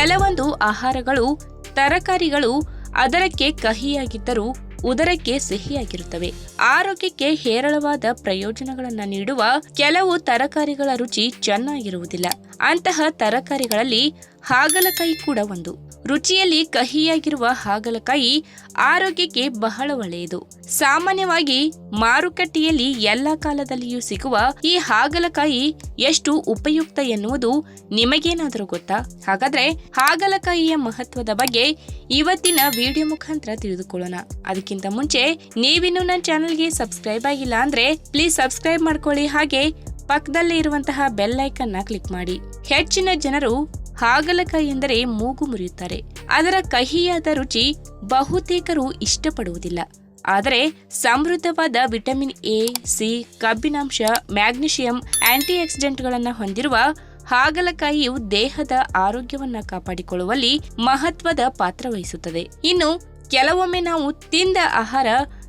ಕೆಲವೊಂದು ಆಹಾರಗಳು, ತರಕಾರಿಗಳು ಅದರಕ್ಕೆ ಕಹಿಯಾಗಿದ್ದರೂ ಉದರಕ್ಕೆ ಸಿಹಿಯಾಗಿರುತ್ತವೆ. ಆರೋಗ್ಯಕ್ಕೆ ಹೇರಳವಾದ ಪ್ರಯೋಜನಗಳನ್ನು ನೀಡುವ ಕೆಲವು ತರಕಾರಿಗಳ ರುಚಿ ಚೆನ್ನಾಗಿರುವುದಿಲ್ಲ. ಅಂತಹ ತರಕಾರಿಗಳಲ್ಲಿ ಹಾಗಲಕಾಯಿ ಕೂಡ ಒಂದು. ರುಚಿಯಲ್ಲಿ ಕಹಿಯಾಗಿರುವ ಹಾಗಲಕಾಯಿ ಆರೋಗ್ಯಕ್ಕೆ ಬಹಳ ಒಳ್ಳೆಯದು. ಸಾಮಾನ್ಯವಾಗಿ ಮಾರುಕಟ್ಟೆಯಲ್ಲಿ ಎಲ್ಲ ಕಾಲದಲ್ಲಿಯೂ ಸಿಗುವ ಈ ಹಾಗಲಕಾಯಿ ಎಷ್ಟು ಉಪಯುಕ್ತ ಎನ್ನುವುದು ನಿಮಗೇನಾದರೂ ಗೊತ್ತಾ? ಹಾಗಾದ್ರೆ ಹಾಗಲಕಾಯಿಯ ಮಹತ್ವದ ಬಗ್ಗೆ ಇವತ್ತಿನ ವಿಡಿಯೋ ಮುಖಾಂತರ ತಿಳಿದುಕೊಳ್ಳೋಣ. ಅದಕ್ಕಿಂತ ಮುಂಚೆ ನೀವಿನ್ನು ನನ್ನ ಚಾನಲ್ಗೆ ಸಬ್ಸ್ಕ್ರೈಬ್ ಆಗಿಲ್ಲ ಅಂದ್ರೆ ಪ್ಲೀಸ್ ಸಬ್ಸ್ಕ್ರೈಬ್ ಮಾಡ್ಕೊಳ್ಳಿ. ಹಾಗೆ ಪಕ್ಕದಲ್ಲೇ ಇರುವಂತಹ ಬೆಲ್ ಐಕನ್ನ ಕ್ಲಿಕ್ ಮಾಡಿ. ಹೆಚ್ಚಿನ ಜನರು ಹಾಗಲಕಾಯಿ ಎಂದರೆ ಮೂಗು ಮುರಿಯುತ್ತಾರೆ. ಅದರ ಕಹಿಯಾದ ರುಚಿ ಬಹುತೇಕರು ಇಷ್ಟಪಡುವುದಿಲ್ಲ. ಆದರೆ ಸಮೃದ್ಧವಾದ ವಿಟಮಿನ್ ಎ, ಸಿ, ಕಬ್ಬಿನಾಂಶ, ಮ್ಯಾಗ್ನೀಷಿಯಂ ಆಂಟಿ ಆಕ್ಸಿಡೆಂಟ್ಗಳನ್ನು ಹೊಂದಿರುವ ಹಾಗಲಕಾಯಿಯು ದೇಹದ ಆರೋಗ್ಯವನ್ನ ಕಾಪಾಡಿಕೊಳ್ಳುವಲ್ಲಿ ಮಹತ್ವದ ಪಾತ್ರ ವಹಿಸುತ್ತದೆ. ಇನ್ನು ಕೆಲವೊಮ್ಮೆ ನಾವು ತಿಂದ ಆಹಾರ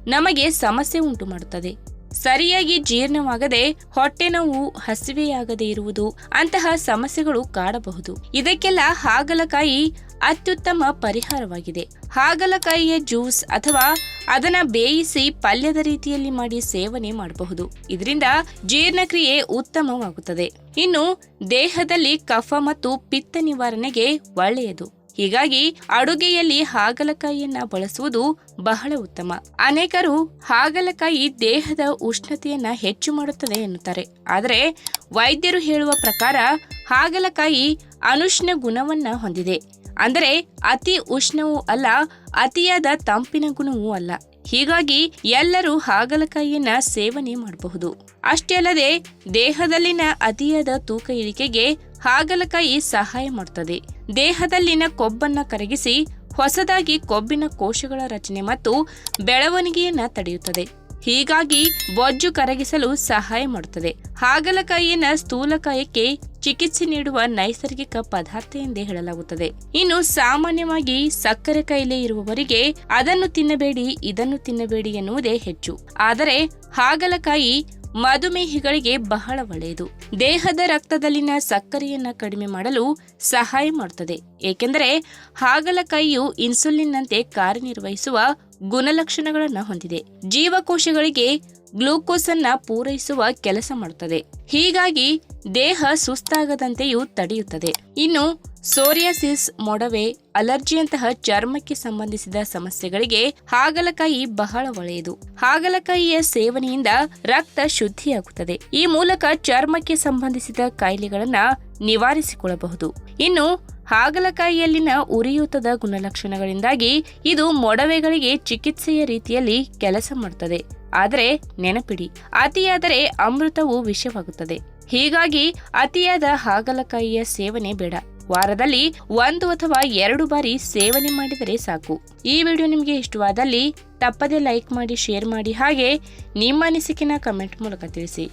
ನಮಗೆ ಸಮಸ್ಯೆ ಉಂಟು ಮಾಡುತ್ತದೆ ಸರಿಯಾಗಿ ಜೀರ್ಣವಾಗದೆ ಹೊಟ್ಟೆ ನೋವು ಹಸಿವೆಯಾಗದೆ ಇರುವುದು, ಅಂತಹ ಸಮಸ್ಯೆಗಳು ಕಾಡಬಹುದು. ಇದಕ್ಕೆಲ್ಲ ಹಾಗಲಕಾಯಿ ಅತ್ಯುತ್ತಮ ಪರಿಹಾರವಾಗಿದೆ. ಹಾಗಲಕಾಯಿಯ ಜ್ಯೂಸ್ ಅಥವಾ ಅದನ್ನ ಬೇಯಿಸಿ ಪಲ್ಯದ ರೀತಿಯಲ್ಲಿ ಮಾಡಿ ಸೇವನೆ ಮಾಡಬಹುದು. ಇದರಿಂದ ಜೀರ್ಣಕ್ರಿಯೆ ಉತ್ತಮವಾಗುತ್ತದೆ. ಇನ್ನು ದೇಹದಲ್ಲಿ ಕಫ ಮತ್ತು ಪಿತ್ತ ನಿವಾರಣೆಗೆ ಒಳ್ಳೆಯದು. ಹೀಗಾಗಿ ಅಡುಗೆಯಲ್ಲಿ ಹಾಗಲಕಾಯಿಯನ್ನ ಬಳಸುವುದು ಬಹಳ ಉತ್ತಮ. ಅನೇಕರು ಹಾಗಲಕಾಯಿ ದೇಹದ ಉಷ್ಣತೆಯನ್ನ ಹೆಚ್ಚು ಮಾಡುತ್ತದೆ ಎನ್ನುತ್ತಾರೆ. ಆದರೆ ವೈದ್ಯರು ಹೇಳುವ ಪ್ರಕಾರ ಹಾಗಲಕಾಯಿ ಅನುಷ್ಣ ಗುಣವನ್ನ ಹೊಂದಿದೆ. ಅಂದರೆ ಅತಿ ಉಷ್ಣವೂ ಅಲ್ಲ, ಅತಿಯಾದ ತಂಪಿನ ಗುಣವೂ ಅಲ್ಲ. ಹೀಗಾಗಿ ಎಲ್ಲರೂ ಹಾಗಲಕಾಯಿಯನ್ನ ಸೇವನೆ ಮಾಡಬಹುದು. ಅಷ್ಟೇ ಅಲ್ಲದೆ ದೇಹದಲ್ಲಿನ ಅತಿಯಾದ ತೂಕ ಇಳಿಕೆಗೆ ಹಾಗಲಕಾಯಿ ಸಹಾಯ ಮಾಡುತ್ತದೆ ದೇಹದಲ್ಲಿನ ಕೊಬ್ಬನ್ನು ಕರಗಿಸಿ ಹೊಸದಾಗಿ ಕೊಬ್ಬಿನ ಕೋಶಗಳ ರಚನೆ ಮತ್ತು ಬೆಳವಣಿಗೆಯನ್ನು ತಡೆಯುತ್ತದೆ. ಹೀಗಾಗಿ ಬೊಜ್ಜು ಕರಗಿಸಲು ಸಹಾಯ ಮಾಡುತ್ತದೆ ಹಾಗಲಕಾಯಿಯನ್ನ ಸ್ಥೂಲಕಾಯಕ್ಕೆ ಚಿಕಿತ್ಸೆ ನೀಡುವ ನೈಸರ್ಗಿಕ ಪದಾರ್ಥ ಎಂದೇ ಹೇಳಲಾಗುತ್ತದೆ. ಇನ್ನು ಸಾಮಾನ್ಯವಾಗಿ ಸಕ್ಕರೆ ಕಾಯಿಲೆ ಇರುವವರಿಗೆ ಅದನ್ನು ತಿನ್ನಬೇಡಿ, ಇದನ್ನು ತಿನ್ನಬೇಡಿ ಎನ್ನುವುದೇ ಹೆಚ್ಚು. ಆದರೆ ಹಾಗಲಕಾಯಿ ಮಧುಮೇಹಿಗಳಿಗೆ ಬಹಳ ಒಳ್ಳೆಯದು. ದೇಹದ ರಕ್ತದಲ್ಲಿನ ಸಕ್ಕರೆಯನ್ನ ಕಡಿಮೆ ಮಾಡಲು ಸಹಾಯ ಮಾಡುತ್ತದೆ ಏಕೆಂದರೆ ಹಾಗಲಕಾಯಿಯು ಇನ್ಸುಲಿನ್ನಂತೆ ಕಾರ್ಯನಿರ್ವಹಿಸುವ ಗುಣಲಕ್ಷಣಗಳನ್ನು ಹೊಂದಿದೆ. ಜೀವಕೋಶಗಳಿಗೆ ಗ್ಲೂಕೋಸ್ ಅನ್ನ ಪೂರೈಸುವ ಕೆಲಸ ಮಾಡುತ್ತದೆ ಹೀಗಾಗಿ ದೇಹ ಸುಸ್ತಾಗದಂತೆಯೂ ತಡೆಯುತ್ತದೆ. ಇನ್ನು ಸೋರಿಯಾಸಿಸ್, ಮೊಡವೆ, ಅಲರ್ಜಿಯಂತಹ ಚರ್ಮಕ್ಕೆ ಸಂಬಂಧಿಸಿದ ಸಮಸ್ಯೆಗಳಿಗೆ ಹಾಗಲಕಾಯಿ ಬಹಳ ಒಳ್ಳೆಯದು. ಹಾಗಲಕಾಯಿಯ ಸೇವನೆಯಿಂದ ರಕ್ತ ಶುದ್ಧಿಯಾಗುತ್ತದೆ. ಈ ಮೂಲಕ ಚರ್ಮಕ್ಕೆ ಸಂಬಂಧಿಸಿದ ಕಾಯಿಲೆಗಳನ್ನ ನಿವಾರಿಸಿಕೊಳ್ಳಬಹುದು. ಇನ್ನು, ಹಾಗಲಕಾಯಿಯಲ್ಲಿನ ಉರಿಯೂತದ ಗುಣಲಕ್ಷಣಗಳಿಂದಾಗಿ ಇದು ಮೊಡವೆಗಳಿಗೆ ಚಿಕಿತ್ಸೆಯ ರೀತಿಯಲ್ಲಿ ಕೆಲಸ ಮಾಡುತ್ತದೆ ಆದರೆ, ನೆನಪಿಡಿ, ಅತಿಯಾದರೆ ಅಮೃತವು ವಿಷವಾಗುತ್ತದೆ. ಹೀಗಾಗಿ, ಅತಿಯಾದ ಹಾಗಲಕಾಯಿಯ ಸೇವನೆ ಬೇಡ. ವಾರದಲ್ಲಿ ಒಂದು ಅಥವಾ ಎರಡು ಬಾರಿ ಸೇವನೆ ಮಾಡಿದರೆ ಸಾಕು. ಈ ವಿಡಿಯೋ ನಿಮಗೆ ಇಷ್ಟವಾದಲ್ಲಿ ತಪ್ಪದೇ ಲೈಕ್ ಮಾಡಿ, ಶೇರ್ ಮಾಡಿ ಹಾಗೆ ನಿಮ್ಮ ಅನಿಸಿಕೆನ ಕಮೆಂಟ್ ಮೂಲಕ ತಿಳಿಸಿ.